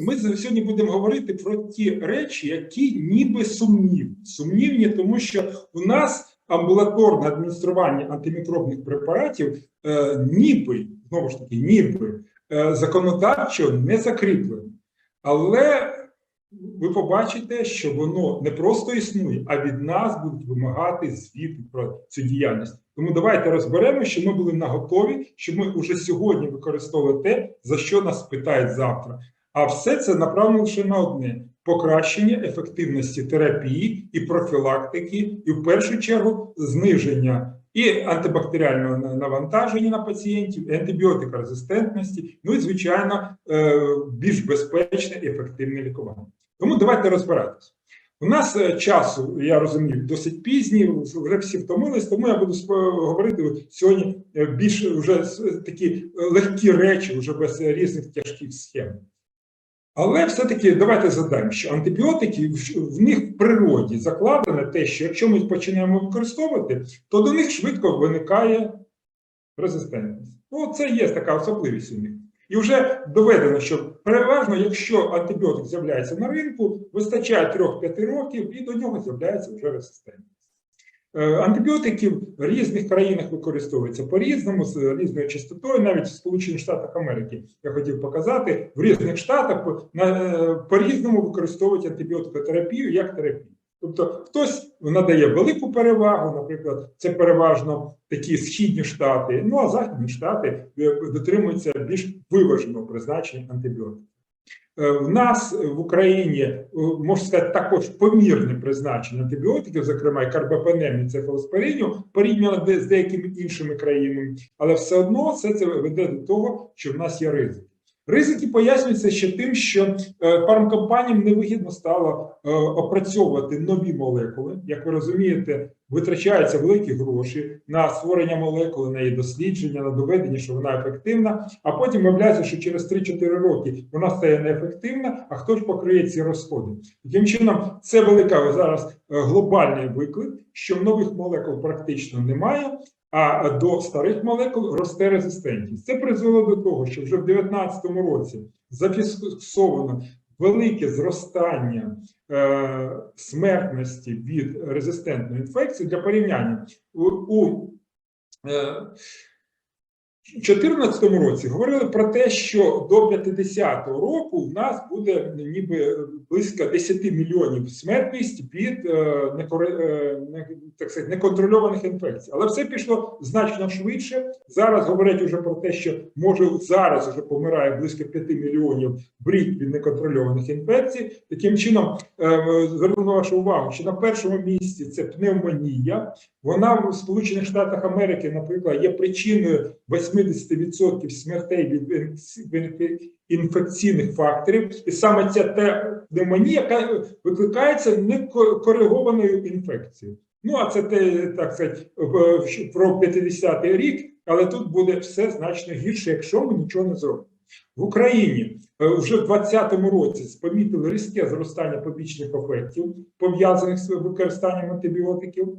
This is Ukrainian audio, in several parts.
Ми сьогодні будемо говорити про ті речі, які ніби сумнівні. Сумнівні, тому що у нас амбулаторне адміністрування антимікробних препаратів е, ніби, знову ж таки, ніби е, законодавчо не закріплено. Але ви побачите, що воно не просто існує, а від нас будуть вимагати звіту про цю діяльність. Тому давайте розберемо, що ми були наготові, що ми вже сьогодні використовували те, за що нас питають завтра. А все це направлено лише на одне: покращення ефективності терапії і профілактики, і в першу чергу зниження і антибактеріального навантаження на пацієнтів, і антибіотикорезистентності, ну і звичайно е, більш безпечне і ефективне лікування. Тому давайте розбиратися. У нас е, часу, я розумію, досить пізній, вже всі втомились, тому я буду говорити сьогодні е, більш вже такі легкі речі, вже без різних тяжких схем. Але все-таки давайте задаємо, що антибіотики в- них в природі закладено те, що якщо ми починаємо використовувати, то до них швидко виникає резистентність. Ну, це є така особливість у них. І вже доведено, що переважно, якщо антибіотик з'являється на ринку, вистачає 3-5 років, і до нього з'являється вже резистентність. Е, Антибіотики в різних країнах використовуються по-різному, з різною частотою, навіть в Сполучених Штатах Америки. Я хотів показати, в різних штатах по- е, по-різному використовують антибіотикотерапію як терапію. Тобто хтось надає велику перевагу, наприклад, це переважно такі східні штати, ну а західні штати е, дотримуються більш виваженого призначення антибіотиків. Е, В нас е, в Україні е, можна сказати також помірне призначення антибіотиків, зокрема і карбапенем і цефалоспориню, порівняно з деякими іншими країнами, але все одно все це веде до того, що в нас є ризики. Ризики пояснюються ще тим, що фармкомпаніям невигідно стало опрацьовувати нові молекули. Як ви розумієте, витрачаються великі гроші на створення молекули, на її дослідження, на доведення, що вона ефективна. А потім виявляється, що через 3-4 роки вона стає неефективна. А хто ж покриє ці розходи? Таким чином, це велика зараз е, глобальний виклик, що нових молекул практично немає. А до старих молекул росте резистентність. Це призвело до того, що вже в 2019 році зафіксовано велике зростання е, смертності від резистентної інфекції для порівняння. У, у е, 2014 році говорили про те, що до 50-го року в нас буде ніби близько 10 мільйонів смертність від е, е, так сказати, неконтрольованих інфекцій. Але все пішло значно швидше. Зараз говорять уже про те, що може зараз вже помирає близько 5 мільйонів в від неконтрольованих інфекцій. Таким чином, е, зверну вашу увагу, що на першому місці це пневмонія. Вона в Сполучених Штатах Америки, наприклад, є причиною 80% смертей від інфекційних факторів, і саме ця те пневмонія, яка викликається некоригованою інфекцією. Ну а це те, так сказати, про 50-й рік, але тут буде все значно гірше, якщо ми нічого не зробимо. В Україні е, вже в 2020 році помітили різке зростання побічних ефектів, пов'язаних з використанням антибіотиків.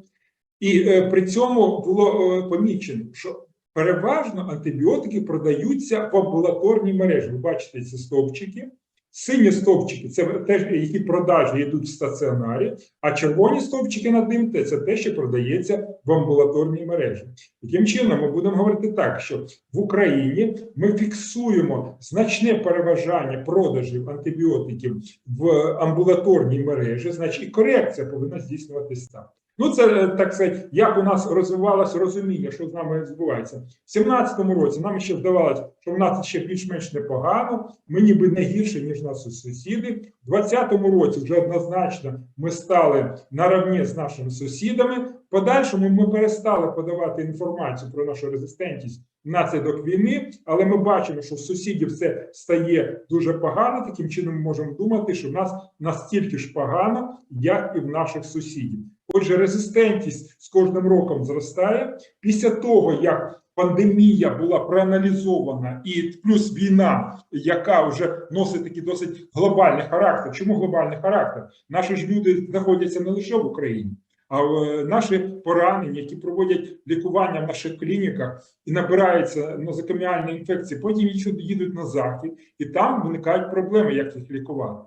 І е, при цьому було е, помічено, що переважно антибіотики продаються в амбулаторній мережі. Ви бачите ці стовпчики. Сині стовпчики це теж, які продажі йдуть в стаціонарі, а червоні стовпчики над ним це те, що продається в амбулаторній мережі. Таким чином, ми будемо говорити так, що в Україні ми фіксуємо значне переважання продажів антибіотиків в амбулаторній мережі, значить і корекція повинна здійснюватися там. Ну, це е, так сказати, як у нас розвивалося розуміння, що з нами відбувається. В 17-му році нам ще вдавалося, що в нас ще більш-менш непогано, ми ніби не гірше, ніж наші сусіди. В 20-му році вже однозначно ми стали наравні з нашими сусідами. Подальшому ми перестали подавати інформацію про нашу резистентність внаслідок війни, але ми бачимо, що в сусідів це стає дуже погано. Таким чином, ми можемо думати, що в нас настільки ж погано, як і в наших сусідів. Отже, резистентність з кожним роком зростає. Після того, як пандемія була проаналізована, і плюс війна, яка вже носить такий досить глобальний характер. Чому глобальний характер? Наші ж люди знаходяться не лише в Україні, А е, наші поранені, які проводять лікування в наших клініках і набираються нозокоміальні інфекції, потім їдуть- на захід, і там виникають проблеми, як їх лікувати.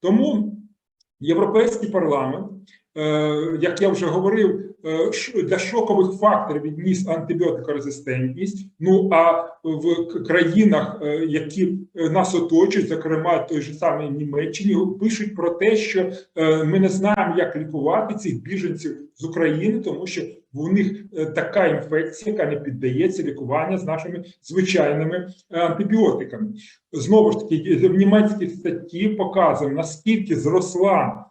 Тому Європейський парламент, як я вже говорив, е, для шокових факторів відніс антибіотикорезистентність. Ну а в країнах, е, які е, нас оточують, зокрема той же самий Німеччині, пишуть про те, що е, ми не знаємо, як лікувати цих біженців з України, тому що у них е, така інфекція, яка не піддається лікуванню з нашими звичайними е, антибіотиками. Знову ж таки, в німецькій статті показує, наскільки зросла е,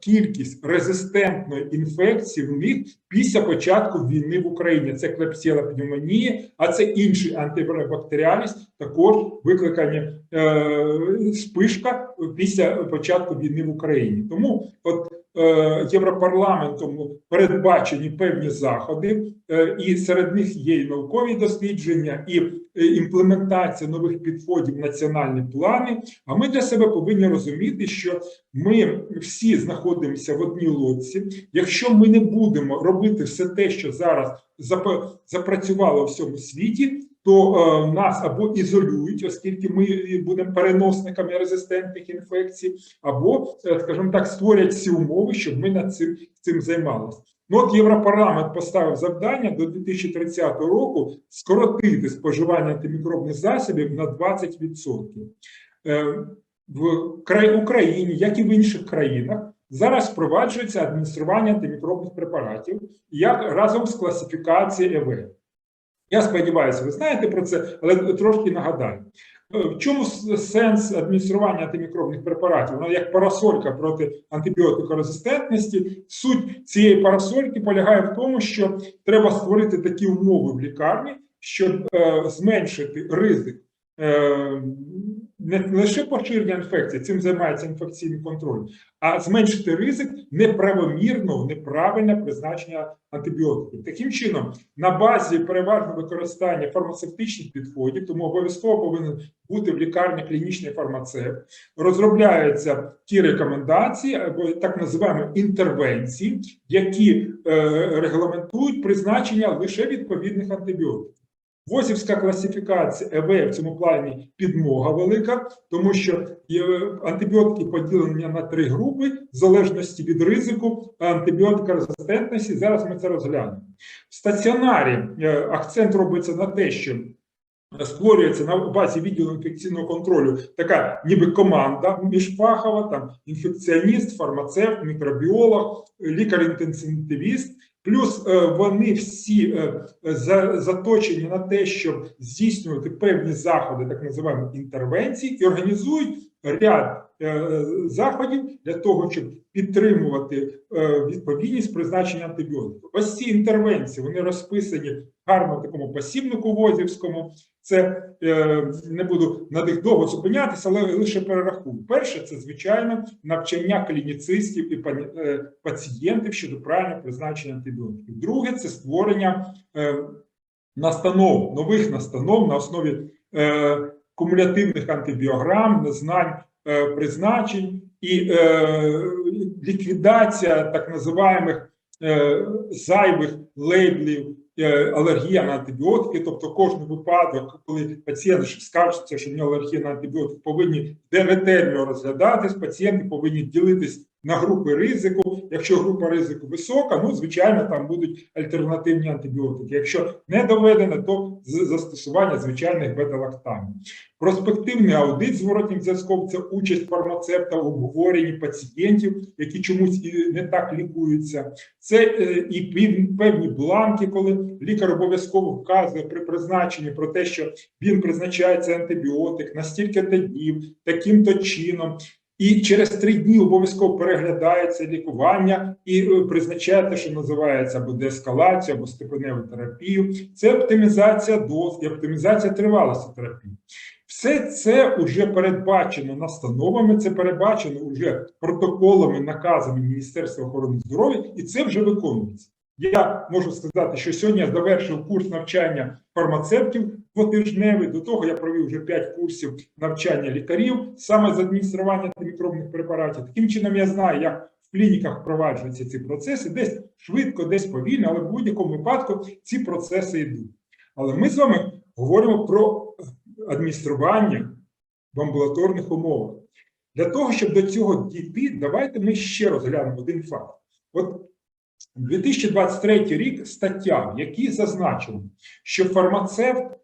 кількість резистентної інфекції в них після початку війни в Україні. Це клепсіла пневмонія, а це інші антибактеріальність, також викликані е, спишка після початку війни в Україні. Тому от е, Європарламентом передбачені певні заходи, е, і серед них є і наукові дослідження, і е, імплементація нових підходів, національні плани. А ми для себе повинні розуміти, що ми всі знаходимося в одній лодці. Якщо ми не будемо робити все те, що зараз запрацювало в всьому світі, то е, нас або ізолюють, оскільки ми будемо переносниками резистентних інфекцій, або, е, скажімо так, створять всі умови, щоб ми над цим, цим займалися. Ну, от Європарламент поставив завдання до 2030 року скоротити споживання антимікробних засобів на 20%. Е, В Україні, як і в інших країнах, зараз впроваджується адміністрування антимікробних препаратів як разом з класифікацією ЕВ. Я сподіваюся, ви знаєте про це, але трошки нагадаю. Е, В чому сенс адміністрування антимікробних препаратів? Вона як парасолька проти антибіотикорезистентності. Суть цієї парасольки полягає в тому, що треба створити такі умови в лікарні, щоб е, зменшити ризик не лише поширення інфекції, цим займається інфекційний контроль, а зменшити ризик неправомірного, неправильного призначення антибіотиків. Таким чином, на базі переважно використання фармацевтичних підходів, тому обов'язково повинен бути в лікарні клінічний фармацевт, розробляються ті рекомендації або так називаємо інтервенції, які е, регламентують призначення лише відповідних антибіотиків. Возівська класифікація ЕВ в цьому плані підмога велика, тому що антибіотики поділені на три групи в залежності від ризику антибіотикорезистентності. Зараз ми це розглянемо. В стаціонарі е, акцент робиться на те, що створюється на базі відділу інфекційного контролю така ніби команда міжфахова, там інфекціоніст, фармацевт, мікробіолог, лікар-інтенсивіст. Плюс е, вони всі е, заточені на те, щоб здійснювати певні заходи, так називаємо інтервенції, і організують ряд заходів для того, щоб підтримувати е, відповідність призначення антибіотиків. Ось ці інтервенції вони розписані гарно в такому посібнику Возівському. Це е, не буду на них довго зупинятися, але лише перерахую. Перше, це звичайно навчання клініцистів і е, пацієнтів щодо правильного призначення антибіотиків. Друге, це створення е, настанов, нових настанов на основі е, кумулятивних антибіограм, знань е, призначень і е, ліквідація так називаємих е, зайвих лейблів е, алергія на антибіотики, тобто кожен випадок, коли пацієнт скаржиться, що в нього алергія на антибіотики, повинні ретельно розглядатись, пацієнти повинні ділитись на групи ризику. Якщо група ризику висока, ну звичайно, там будуть альтернативні антибіотики. Якщо не доведено, то з- застосування звичайних бета-лактамів. Проспективний аудит зворотнім зв'язком це участь фармацевта в обговоренні пацієнтів, які чомусь і не так лікуються. Це е, і певні бланки, коли лікар обов'язково вказує при призначенні про те, що він призначає цей антибіотик на стільки-то днів, таким-то чином. І через три дні обов'язково переглядається лікування і е, призначає те, що називається або деескалацію, або степеневу терапію. Це оптимізація доз і оптимізація тривалості терапії. Все це вже передбачено настановами, це передбачено вже протоколами, наказами Міністерства охорони здоров'я, і це вже виконується. Я можу сказати, що сьогодні я завершив курс навчання фармацевтів двотижневий. До того я провів вже 5 курсів навчання лікарів саме з адміністрування антимікробних препаратів. Таким чином я знаю, як в клініках впроваджуються ці процеси, десь швидко, десь повільно, але в будь-якому випадку ці процеси йдуть. Але ми з вами говоримо про адміністрування в амбулаторних умовах. Для того, щоб до цього дійти, давайте ми ще розглянемо один факт. От 2023 рік стаття, в якій зазначено, що фармацевт,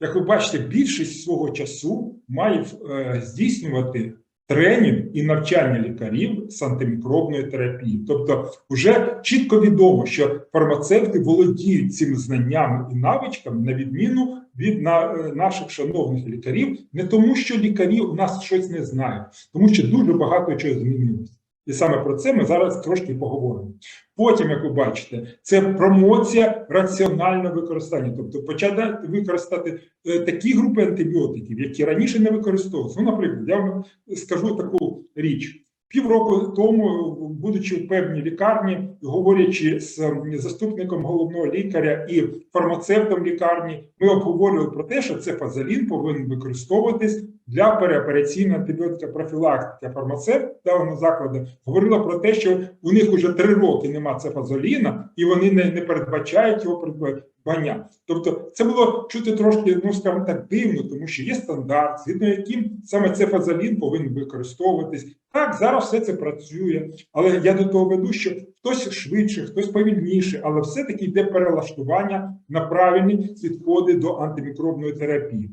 як ви бачите, більшість свого часу має е, здійснювати тренінг і навчання лікарів з антимікробної терапії. Тобто, вже чітко відомо, що фармацевти володіють цими знаннями і навичками на відміну від е, наших шановних лікарів, не тому, що лікарі у нас щось не знають, тому що дуже багато чого змінилося. І саме про це ми зараз трошки поговоримо. Потім, як ви бачите, це промоція раціонального використання, тобто почати використати е, такі групи антибіотиків, які раніше не використовувалися. Ну, наприклад, я вам скажу таку річ. Півроку тому, будучи в певній лікарні, говорячи з заступником головного лікаря і фармацевтом лікарні, ми обговорювали про те, що це фазалін повинен використовуватись для переопераційної антибіотика профілактики. Фармацевт даного закладу говорила про те, що у них вже три роки нема цефазоліна, і вони не, не передбачають його придбання. Тобто, це було чути трошки, ну скажімо так, дивно, тому що є стандарт, згідно яким саме цефазолін повинен використовуватись. Так, зараз все це працює, але я до того веду, що хтось швидше, хтось повільніше, але все-таки йде перелаштування на правильні підходи до антимікробної терапії.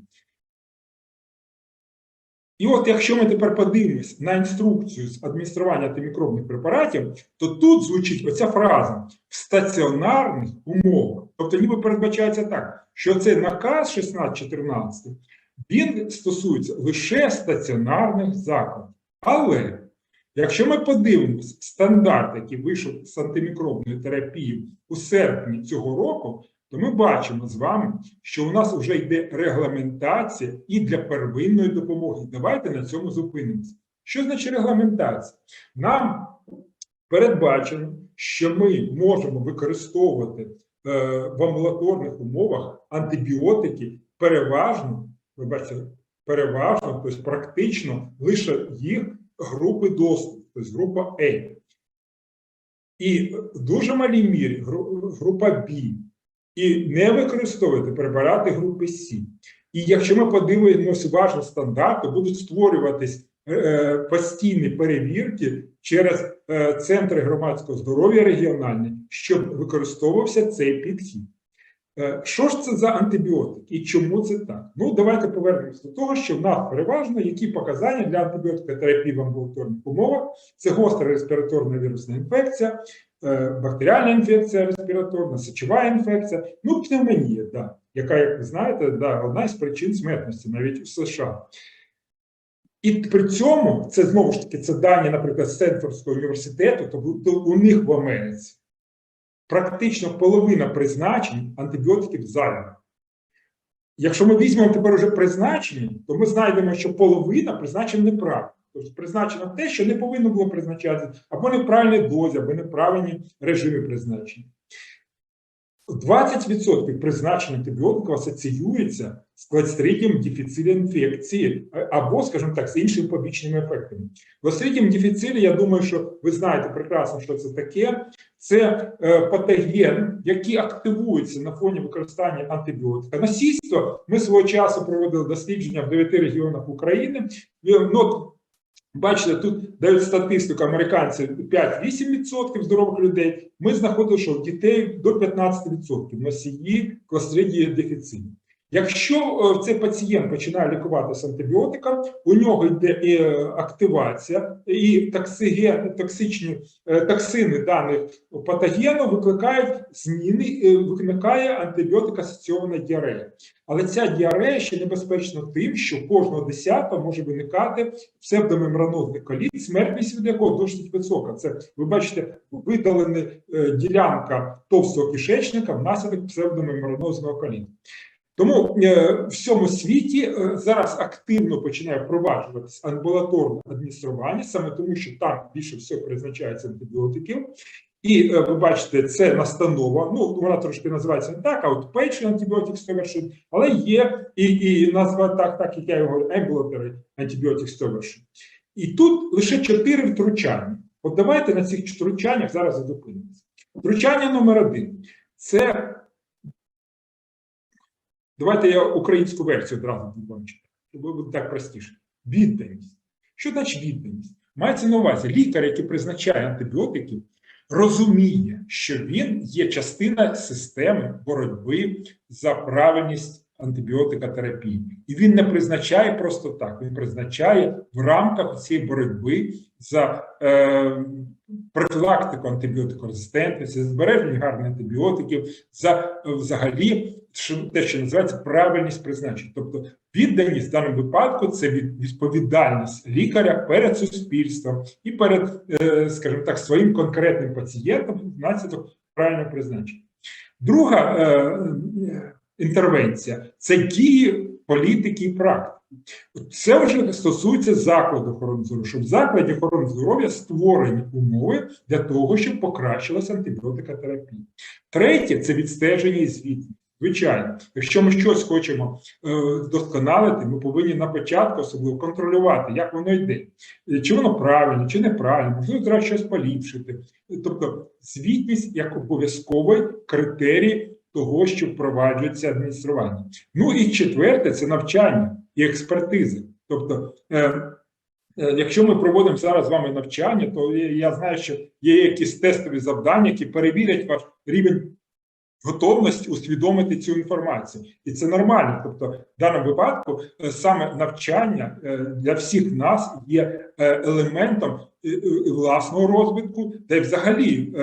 І от якщо ми тепер подивимось на інструкцію з адміністрування антимікробних препаратів, то тут звучить оця фраза в стаціонарних умовах. Тобто, ніби передбачається так, що цей наказ 1614 він стосується лише стаціонарних закладів. Але якщо ми подивимось стандарт, який вийшов з антимікробної терапії у серпні цього року, то ми бачимо з вами, що у нас вже йде регламентація і для первинної допомоги. Давайте на цьому зупинимося. Що значить регламентація? Нам передбачено, що ми можемо використовувати е, в амбулаторних умовах антибіотики переважно, ви бачите, переважно, тобто практично лише їх групи доступу, тобто група А. І в дуже малій мірі група Б. І не використовувати препарати групи С. І якщо ми подивимося уважно стандарти, будуть створюватись е, постійні перевірки через е, центри громадського здоров'я регіональні, щоб використовувався цей підхід. Е, Що ж це за антибіотик і чому це так? Ну, давайте повернемося до того, що в нас переважно які показання для антибіотикотерапії в амбулаторних умовах це гостра респіраторна вірусна інфекція, е, бактеріальна інфекція респіраторна, сечова інфекція, ну, пневмонія, да, яка, як ви знаєте, да, одна із причин смертності навіть у США. І при цьому це знову ж таки це дані, наприклад, Стенфордського університету, то, бу- то у них в Америці практично половина призначень антибіотиків зайвих. Якщо ми візьмемо тепер уже призначення, то ми знайдемо, що половина призначень неправильно. Тобто призначено те, що не повинно було призначатися, або неправильні дозі, або неправильні режими призначення. 20% призначень антибіотиків асоціюється з кластридієм дефіцилі інфекції або, скажімо так, з іншими побічними ефектами. Кластридієм дефіцилі, я думаю, що ви знаєте прекрасно, що це таке. Це е, патоген, який активується на фоні використання антибіотика. Насильство ми свого часу проводили дослідження в 9 регіонах України. Е, Ну, Бачите, тут дають статистику американці 5-8% здорових людей. Ми знаходили, що в дітей до 15% носії кластридії дефіциту. Якщо е, цей пацієнт починає лікуватися антибіотиком, у нього йде е, активація і токсичні е, токсини даних патогену викликають зміни, е, виникає антибіотик асоційована діарея. Але ця діарея ще небезпечна тим, що кожного десятого може виникати псевдомембранозний коліт, смертність від якого досить висока. Це ви бачите видалена ділянка товстого кишечника внаслідок псевдомембранозного коліту. Тому е, в всьому світі е, зараз активно починає впроваджуватися амбулаторне адміністрування, саме тому, що там більше всього призначається антибіотиків. І е, ви бачите, це настанова. Ну вона трошки називається не так, а outpatient antibiotic stewardship, але є і, і назва так, так як я його ambulatory antibiotic stewardship. І тут лише чотири втручання. От давайте на цих втручаннях зараз зупинимося. Втручання номер один це. Давайте я українську версію одразу побачу, щоб буде так простіше. Відданість. Що значить відданість? Мається на увазі, лікар, який призначає антибіотики, розуміє, що він є частина системи боротьби за правильність антибіотикотерапії. І він не призначає просто так, він призначає в рамках цієї боротьби за е, профілактику антибіотикорезистентності, збереження гарних антибіотиків, за е, взагалі те, що називається правильність призначення. Тобто відданість в даному випадку це від- відповідальність лікаря перед суспільством і перед, е, скажімо так, своїм конкретним пацієнтом внаслідок правильного призначення. Друга е, інтервенція це дії політики і практики. Це вже стосується закладу охорони здоров'я, щоб в закладі охорони здоров'я створені умови для того, щоб покращилася антибіотикотерапія. Третє це відстеження і звітність. Звичайно, якщо ми щось хочемо е, вдосконалити, ми повинні на початку особливо контролювати, як воно йде, Е, чи воно правильно, чи неправильно, можливо, треба щось поліпшити. Тобто, звітність як обов'язковий критерій того, що впроваджується адміністрування. Ну і четверте це навчання і експертиза. Тобто, е, якщо ми проводимо зараз з вами навчання, то я знаю, що є якісь тестові завдання, які перевірять ваш рівень готовності усвідомити цю інформацію, і це нормально. Тобто, в даному випадку е, саме навчання е, для всіх нас є е, елементом власного розвитку, та й взагалі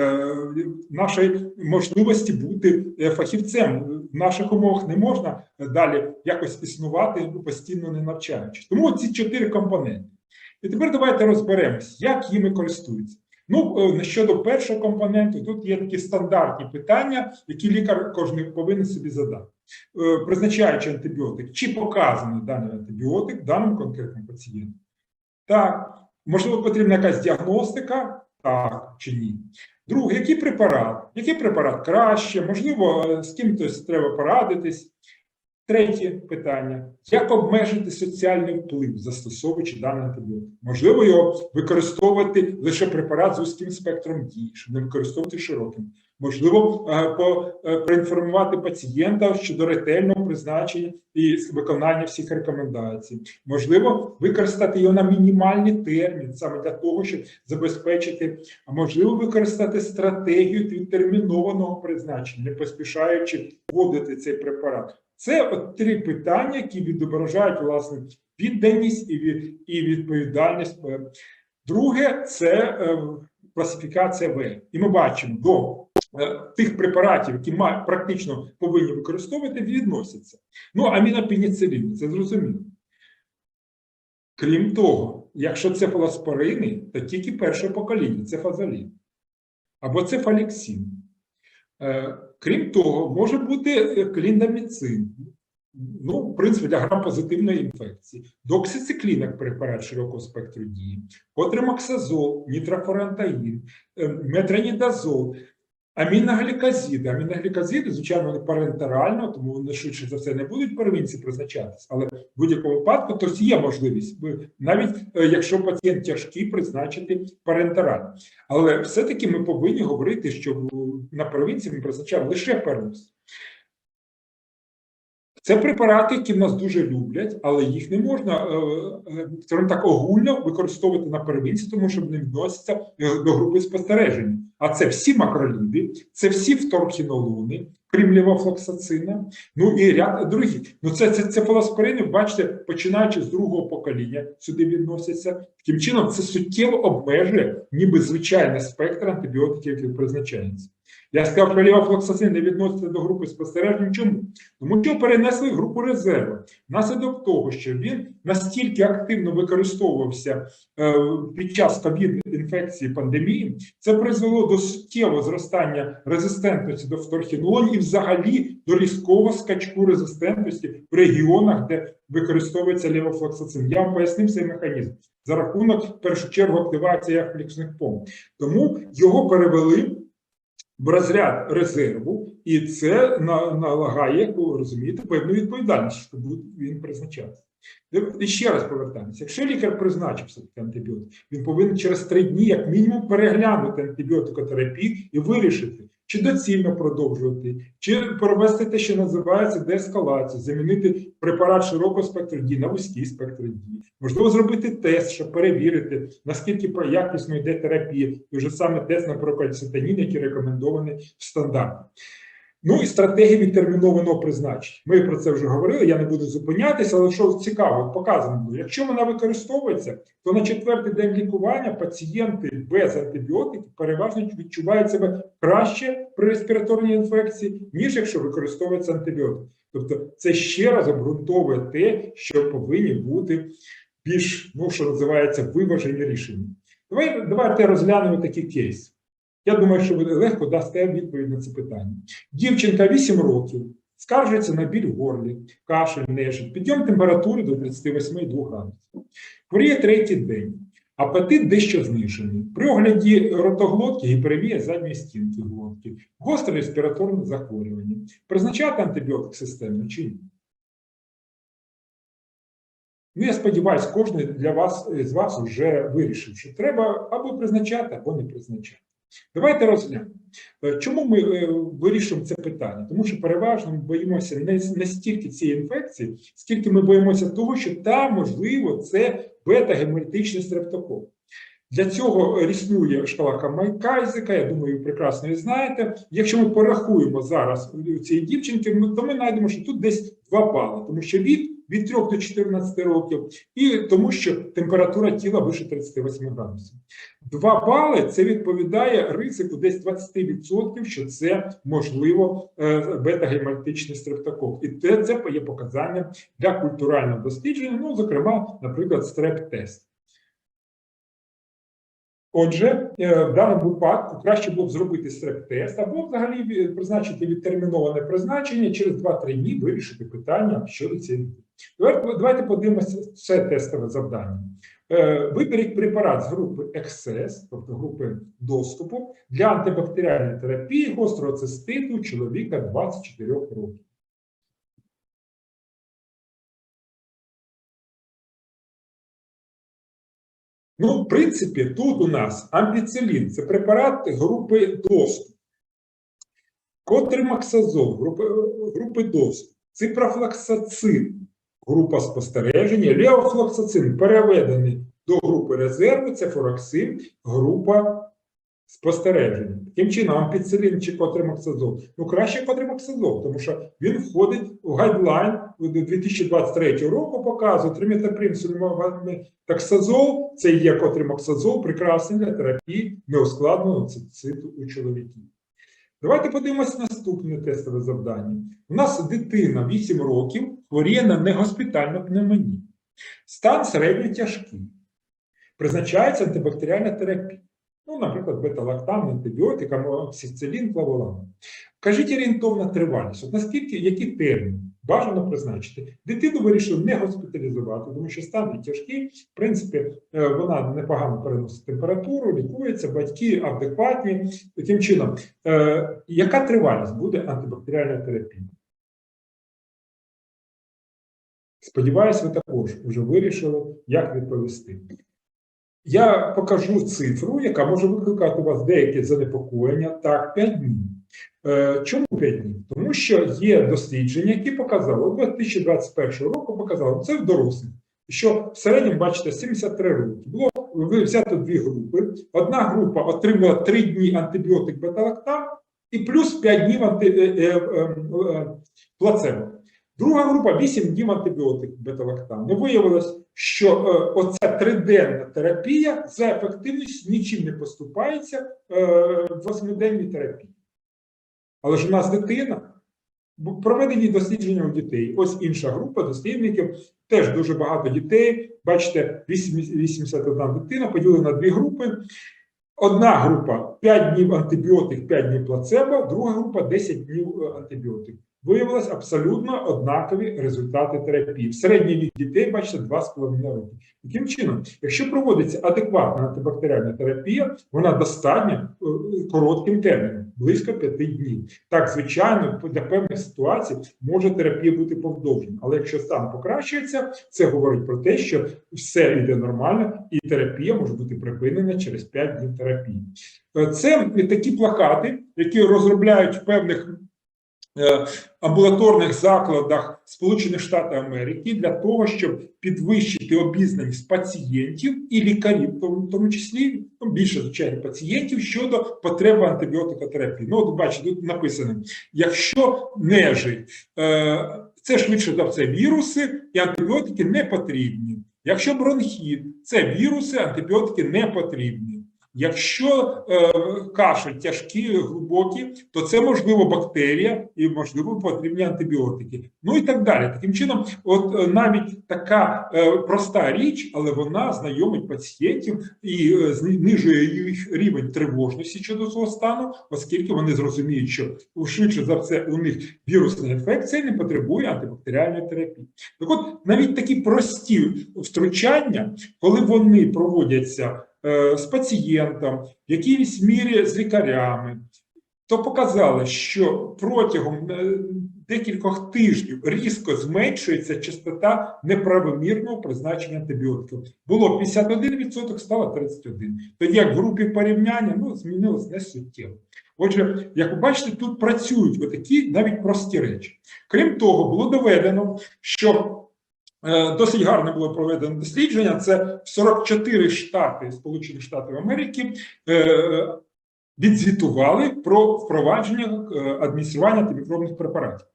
нашої можливості бути фахівцем. В наших умовах не можна далі якось існувати ну, постійно не навчаючись. Тому ці чотири компоненти. І тепер давайте розберемось, як їми користуються. Ну, е, щодо першого компоненту, тут є такі стандартні питання, які лікар кожен повинен собі задати. Е, Призначаючи антибіотик, чи показаний даний антибіотик даному конкретному пацієнту? Так, можливо, потрібна якась діагностика, так чи ні. Друге, який препарат? Який препарат краще? Можливо, е, з кимось треба порадитись. Третє питання: як обмежити соціальний вплив, застосовуючи даний антибіотик? Можливо, його використовувати лише препарат з вузьким спектром дії, щоб не використовувати широким. Можливо, е, е, проінформувати пацієнта щодо ретельного призначення і виконання всіх рекомендацій. Можливо, використати його на мінімальний термін, саме для того, щоб забезпечити, а можливо, використати стратегію відтермінованого призначення, не поспішаючи вводити цей препарат. Це от три питання, які відображають власне відданість і, відповідальність. Друге це е, класифікація В. І ми бачимо до е, тих препаратів, які практично повинні використовувати, відносяться. Ну, амінопеніцилін, це зрозуміло. Крім того, якщо це фоласпорини, то тільки перше покоління це фазолін. Або це фаліксин. Е, Крім того, може бути клінаміцин, кліндаміцин. Ну, в принципі, для грам-позитивної інфекції. Доксициклін як препарат широкого спектру дії, котримоксазол, нітрофорантаїн, е, метронідазол, аміноглікозиди. Аміноглікозиди, звичайно, вони парентерально, тому вони швидше за все не будуть первинці призначатись, але в будь-якому випадку то є можливість, навіть е, якщо пацієнт тяжкий, призначити парентерально. Але все-таки ми повинні говорити, що на первинці ми призначаємо лише перенос. Це препарати, які в нас дуже люблять, але їх не можна, е, е, скажімо так, огульно використовувати на первинці, тому що вони відносяться е, до групи спостереження. А це всі макроліди, це всі фторхінолони, крім лівофлоксацина, ну і ряд других. Ну це, це, це фоласпорини, бачите, починаючи з другого покоління, сюди відносяться. Таким чином, це суттєво обмежує ніби звичайний спектр антибіотиків, які призначаються. Я сказав, що лівофлоксацин не відноситься до групи спостережень. Чому? Тому що перенесли в групу резерву. Внаслідок того, що він настільки активно використовувався е, під час ковід інфекції пандемії, це призвело до суттєвого зростання резистентності до фторхінолонів і взагалі до різкого скачку резистентності в регіонах, де використовується лівофлоксацин. Я вам пояснив цей механізм за рахунок в першу чергу активації афліксних помп. Тому його перевели в розряд резерву, і це налагає, розумієте, певну відповідальність, що він призначався. І ще раз повертаємося. Якщо лікар призначив все-таки антибіотик, він повинен через три дні, як мінімум, переглянути антибіотикотерапію і вирішити, чи доцільно продовжувати, чи провести те, що називається деескалацію, замінити препарат широкого спектру дії на вузький спектр дії. Можливо, зробити тест, щоб перевірити, наскільки якісно йде терапія, і вже саме тест на прокальцитанін, який рекомендований в стандарті. Ну і стратегії відтермінованого призначення. Ми про це вже говорили, я не буду зупинятися, але що цікаво, показано якщо вона використовується, то на четвертий день лікування пацієнти без антибіотиків переважно відчувають себе краще при респіраторній інфекції, ніж якщо використовується антибіотик. Тобто це ще раз обґрунтовує те, що повинні бути більш, ну що називається, виважені рішення. Давай, давайте розглянемо такий кейс. Я думаю, що ви легко дасте відповідь на це питання. Дівчинка 8 років, скаржиться на біль в горлі, кашель, нежить, підйом температури до 38,2 градусів. Хворіє третій день. Апетит дещо знижений. При огляді ротоглотки гіперемія задньої стінки глотки, гостре респіраторне захворювання. Призначати антибіотик системно чи ні? Ну, я сподіваюся, кожен для вас з вас вже вирішив, що треба або призначати, або не призначати. Давайте розглянемо. Е, Чому ми е, вирішуємо це питання? Тому що переважно ми боїмося не, не стільки цієї інфекції, скільки ми боїмося того, що там, можливо, це бета-гемолітичний стрептокок. Для цього існує шкала Камайкайзика, я думаю, ви прекрасно її знаєте. Якщо ми порахуємо зараз у цієї дівчинки, то ми знайдемо, що тут десь 2 бали, тому що від, від 3 до 14 років, і тому що температура тіла вище 38 градусів. 2 бали це відповідає ризику десь 20%, що це можливо е, бета-гемолітичний стрептокок. І це, це є показанням для культурального дослідження, ну, зокрема, наприклад, стреп-тест. Отже, е, в даному випадку краще було б зробити стреп-тест або взагалі призначити відтерміноване призначення через 2-3 дні вирішити питання щодо цієї. Давайте, подивимося це тестове завдання. Е, Виберіть препарат з групи XS, тобто групи доступу, для антибактеріальної терапії гострого циститу чоловіка 24 років. Ну, в принципі, тут у нас ампіцилін це препарат групи доступ. Котримаксазол групи, групи доступ, ципрофлоксацин, група спостереження, леофлоксацин переведений до групи резерву, це фороксин, група спостереження. Таким чином, ампіцилін чи котримаксазол. Ну, краще котримаксазол, тому що він входить у гайдлайн 2023 року, показує триметаприм, таксазол, це є котримаксазол, прекрасний для терапії неускладного цициту у чоловіків. Давайте подивимося наступне тестове завдання. У нас дитина 8 років хворіє на негоспітальну пневмонію. Стан середньо тяжкий. Призначається антибактеріальна терапія. Ну, наприклад, бета-лактам, антибіотик, амоксицилін, клаволан. Кажіть орієнтовна тривалість. От наскільки, які терміни бажано призначити? Дитину вирішили не госпіталізувати, тому що стан тяжкий. В принципі, е, вона непогано переносить температуру, лікується, батьки адекватні. Таким чином, е, яка тривалість буде антибактеріальна терапія? Сподіваюсь, ви також вже вирішили, як відповісти. Я покажу цифру, яка може викликати у вас деяке занепокоєння. Так, 5 днів. Е, Чому 5 днів? Тому що є дослідження, які показали, у 2021 року показали, це в дорослих, що в середньому, бачите, 73 роки. Було взято дві групи. Одна група отримала 3 дні антибіотик бета-лактам і плюс 5 днів анти, е, е, е, е, плацебо. Друга група 8 днів антибіотик бета-лактам. Ну, виявилось, що е, оця триденна терапія за ефективністю нічим не поступається е, в восьмиденній терапії. Але ж у нас дитина, проведені дослідження у дітей. Ось інша група дослідників, теж дуже багато дітей. Бачите, 81 дитина поділена на дві групи. Одна група 5 днів антибіотик, 5 днів плацебо, друга група 10 днів е, антибіотик. виявилось абсолютно однакові результати терапії. В середній вік дітей, бачите, 2,5 роки. Таким чином, якщо проводиться адекватна антибактеріальна терапія, вона достатня е, коротким терміном, близько 5 днів. Так, звичайно, для певних ситуацій може терапія бути повдовжена, але якщо стан покращується, це говорить про те, що все йде нормально, і терапія може бути припинена через 5 днів терапії. Е, Це такі плакати, які розробляють в певних амбулаторних закладах Сполучених Штатів Америки для того, щоб підвищити обізнаність пацієнтів і лікарів, в тому- тому числі ну, більше звичайно пацієнтів щодо потреби антибіотикотерапії. Ну, от бачите, тут написано: якщо нежить, е, це швидше за все віруси, і антибіотики не потрібні. Якщо бронхіт, це віруси, антибіотики не потрібні. Якщо е, кашель тяжкі, глибокі, то це можливо бактерія і можливо потрібні антибіотики. Ну і так далі. Таким чином, от е, навіть така е, проста річ, але вона знайомить пацієнтів і е, знижує їх рівень тривожності щодо свого стану, оскільки вони зрозуміють, що швидше за все у них вірусна інфекція не потребує антибактеріальної терапії. Так от навіть такі прості втручання, коли вони проводяться з пацієнтом, в якійсь мірі з лікарями, то показали, що протягом е, декількох тижнів різко зменшується частота неправомірного призначення антибіотиків. Було 51%, стало 31%. Тоді як в групі порівняння ну, змінилось не суттєво. Отже, як ви бачите, тут працюють отакі навіть прості речі. Крім того, було доведено, що Е, Досить гарно було проведено дослідження. Це 44 штати Сполучених Штатів Америки е, відзвітували про впровадження е, адміністрування антимікробних препаратів.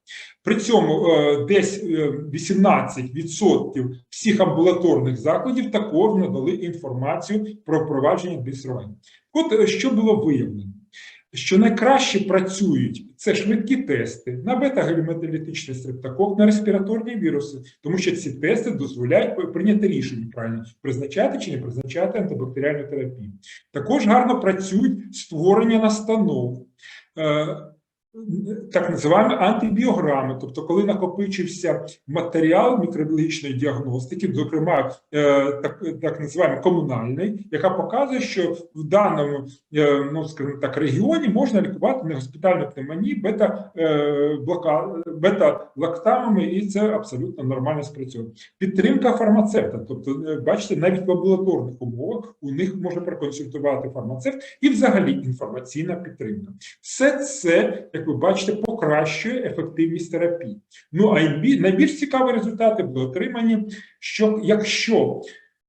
При цьому е, десь е, 18% всіх амбулаторних закладів також надали інформацію про впровадження адміністрування. От е, що було виявлено? Що найкраще працюють це швидкі тести на бета-гельминтолітичний стрептокок, на респіраторні віруси, тому що ці тести дозволяють прийняти рішення правильно призначати чи не призначати антибактеріальну терапію. Також гарно працюють створення настанов. Так називаємо антибіограми, тобто, коли накопичився матеріал мікробіологічної діагностики, зокрема е, так, так називаємо комунальний, яка показує, що в даному е, ну скажімо так регіоні можна лікувати негоспітальну пневмонію бета е, блока бета-лактамами, і це абсолютно нормально спрацьовує. Підтримка фармацевта, тобто, бачите, навіть в амбулаторних умовах у них може проконсультувати фармацевт і взагалі інформаційна підтримка. Все це, як ви бачите, покращує ефективність терапії. Ну а найбільш цікаві результати були отримані, що якщо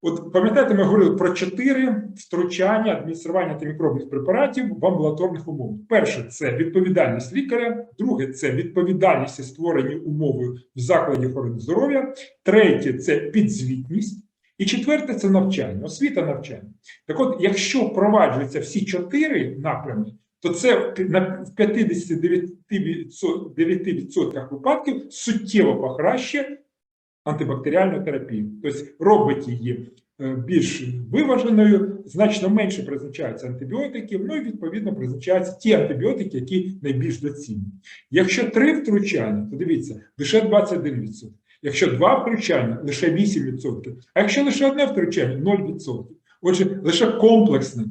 От пам'ятаєте, ми говорили про чотири втручання адміністрування антимікробних препаратів в амбулаторних умовах. Перше це відповідальність лікаря, друге це відповідальність і створені умови в закладі охорони здоров'я, третє це підзвітність. І четверте це навчання, освіта навчання. Так от, якщо впроваджуються всі чотири напрями, то це в 59% випадків суттєво покращує антибактеріальну терапію. Тобто робить її е, більш виваженою, значно менше призначається антибіотиків, ну і відповідно призначаються ті антибіотики, які найбільш доцільні. Якщо три втручання, то дивіться, лише 21%. Якщо два втручання, лише 8%. А якщо лише одне втручання 0%. Отже, лише комплексна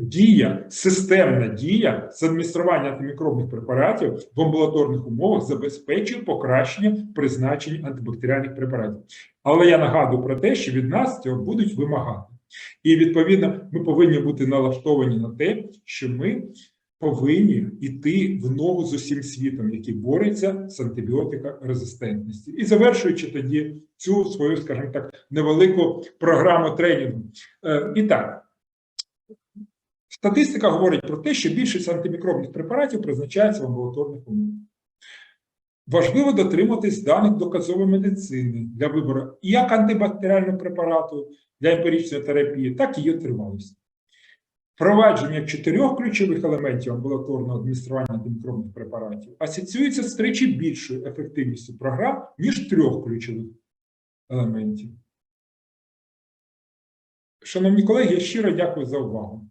дія, системна дія з адміністрування антимікробних препаратів в амбулаторних умовах забезпечує покращення призначення антибактеріальних препаратів. Але я нагадую про те, що від нас цього будуть вимагати. І відповідно ми повинні бути налаштовані на те, що ми повинні йти в ногу з усім світом, який бореться з антибіотикорезистентністю. І завершуючи тоді цю свою, скажімо так, невелику програму тренінгу. Е, І так. Статистика говорить про те, що більшість антимікробних препаратів призначається в амбулаторних умовах. Важливо дотриматись даних доказової медицини для вибору як антибактеріального препарату для емпіричної терапії, так і її тривалості. Впровадження чотирьох ключових елементів амбулаторного адміністрування антимікробних препаратів асоціюється з тричі більшою ефективністю програм, ніж трьох ключових елементів. Шановні колеги, я щиро дякую за увагу.